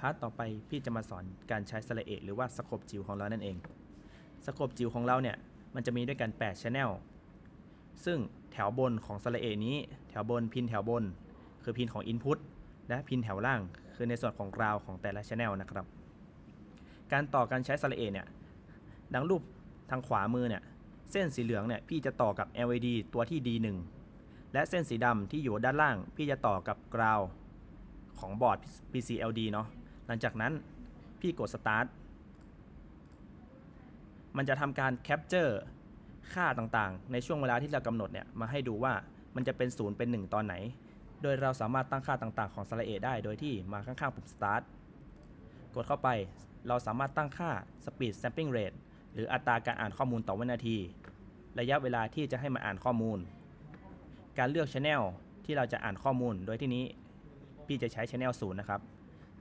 พาร์ทต่อไปพี่จะมาสอนการใช้สระเอะหรือว่าสโคปจิ๋วของเรานั่นเองสโคปจิ๋วของเราเนี่ยมันจะมีด้วยกัน8 Channel ซึ่งแถวบนของสระเอะนี้แถวบนพินแถวบน คือพินของ Input และพินแถวล่าง คือในส่วนของกราวของแต่ละ Channel นะครับ การต่อการใช้สระเอะเนี่ยดังรูปทางขวามือเนี่ยเส้นสีเหลืองเนี่ยพี่จะต่อกับ LED ตัวที่ D1 และเส้นสีดำที่อยู่ด้านล่าง พี่จะต่อกับกราวของบอร์ด PCLD เนาะ หลังจากนั้นพี่กด start มันจะทำการ capture ค่าต่างๆ ในช่วงเวลาที่เรากำหนดเนี่ยมาให้ดูว่ามันจะเป็น0เป็น 1 ตอนไหน โดยเราสามารถตั้งค่าต่างๆ ของสระเอได้ โดยที่มาข้างๆปุ่ม start กดเข้าไปเราสามารถตั้งค่า speed sampling rate หรืออัตราการอ่านข้อมูลต่อวินาที ระยะเวลาที่จะให้มาอ่านข้อมูล การเลือก channel ที่เราจะอ่านข้อมูล โดยที่นี้พี่จะใช้ channel 0 นะครับ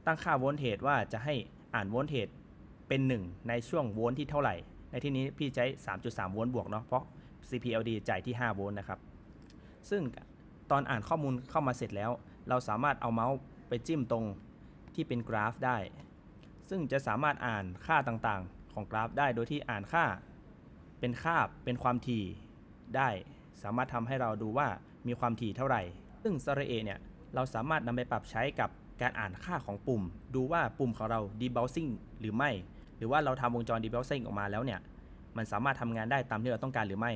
ตั้งค่าโวลเทจว่าจะให้อ่านโวลเทจเป็น 1 ในช่วงโวลต์ที่เท่าไหร่ ในที่นี้พี่ใช้ 3.3 โวลต์บวกเนาะเพราะ CPLD จ่ายที่ 5 โวลต์นะครับ ซึ่งตอนอ่านข้อมูลเข้ามาเสร็จแล้ว เราสามารถเอาเมาส์ไปจิ้มตรงที่เป็นกราฟได้ ซึ่งจะสามารถอ่านค่าต่างๆ ของกราฟได้โดยที่อ่านค่าเป็นคาบเป็นความถี่ได้ สามารถทำให้เราดูว่ามีความถี่เท่าไหร่ ซึ่งสระเอเนี่ย เราสามารถนำไปปรับใช้กับการอ่านค่าของปุ่ม ดูว่าปุ่มของเรา debouncing หรือไม่ หรือว่าเราทำวงจร debouncing ออกมาแล้วเนี่ย มันสามารถทำงานได้ตามที่เราต้องการหรือไม่